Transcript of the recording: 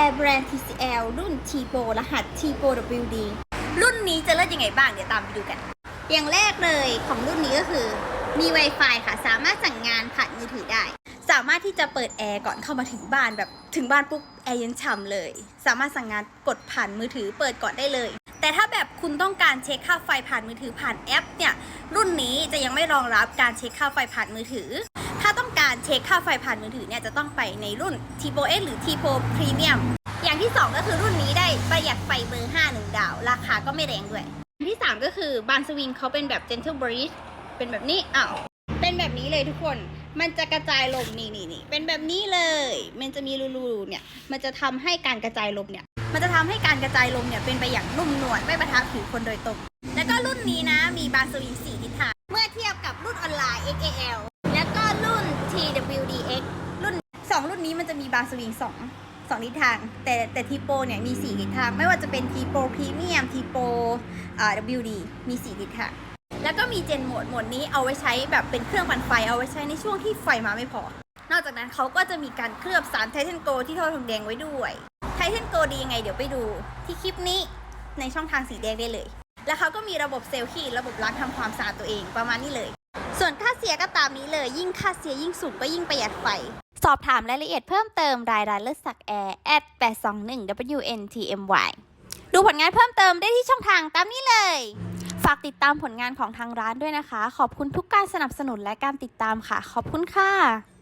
Air Brand TCL รุ่น t p o รหัส t p o WD รุ่นนี้จะเลิศยังไงบ้าง เดี๋ยวตามไปดูกัน อย่างแรกเลยของรุ่นนี้ก็คือมี Wi-Fi ค่ะ สามารถสั่งงานผ่านมือถือได้ สามารถที่จะเปิดแอร์ก่อนเข้ามาถึงบ้านแบบถึงบ้านปุ๊บแอร์เย็นฉ่ำเลย สามารถสั่งงานกดผ่านมือถือเปิดก่อนได้เลย แต่ถ้าแบบคุณต้องการเช็คค่าไฟผ่านมือถือผ่านแอปเนี่ยรุ่นนี้จะยังไม่รองรับการเช็คค่าไฟผ่านมือถือ เช็คค่าไฟผ่านมือถือเนี่ยจะต้องไปในรุ่น t p o S หรือ t p o Premium อย่างที่ 2 ก็คือรุ่นนี้ได้ประหยัดไฟเบอร์5 1 ดาว ราคาก็ไม่แรงด้วยอันที่ 3 ก็คือบานสวิงเขาเป็นแบบ gentle breeze เป็นแบบนี้อ้าวเป็นแบบนี้เลยทุกคนมันจะกระจายลมนี่นี่นี่เป็นแบบนี้เลย มันจะมีรูๆเนี่ยมันจะทำให้การกระจายลมเนี่ยมันจะทำให้การกระจายลมเนี่ยเป็นไปอย่างนุ่มนวลไม่ประทะผิวคนโดยตรง แล้วก็รุ่นนี้นะมีบานสวิง4ทิศทางเมื่อเทียบกับรุ่นออนไลน์ XAL แล้วก็รุ่น TWDX รุ่น 2 รุ่ นี้มันจะมีบานสวิง2 2ทิศทาง แต่แต่ทีโปเนี่ยมี4ทิศทาง ไม่ว่าจะเป็นทีโปพรีเมียมทีโปอ่า WD มี 4 ทิศทาง แล้วก็มีเจนโหมดโหมดนี้เอาไว้ใช้แบบเป็นเครื่องปั่นไฟเอาไว้ใช้ในช่วงที่ไฟมาไม่พอ นอกจากนั้นเขาก็จะมีการเคลือบสารไทเทนโกที่ท่อทองแดงไว้ด้วยไทเทนโกดียังไงเดี๋ยวไปดูที่คลิปนี้ในช่องทางสีแดงได้เลย แล้วเขาก็มีระบบเซลล์คีระบบล้างทำความสะอาดตัวเองประมาณนี้เลย ส่วนค่าเสียก็ตามนี้เลย ยิ่งค่าเสียยิ่งสูงก็ยิ่งประหยัดไฟ สอบถามรายละเอียดเพิ่มเติมรายร้านเลิศศักแอร์ at 821 WNTMY ดูผลงานเพิ่มเติมได้ที่ช่องทางตามนี้เลย ฝากติดตามผลงานของทางร้านด้วยนะคะ ขอบคุณทุกการสนับสนุนและการติดตามค่ะ ขอบคุณค่ะ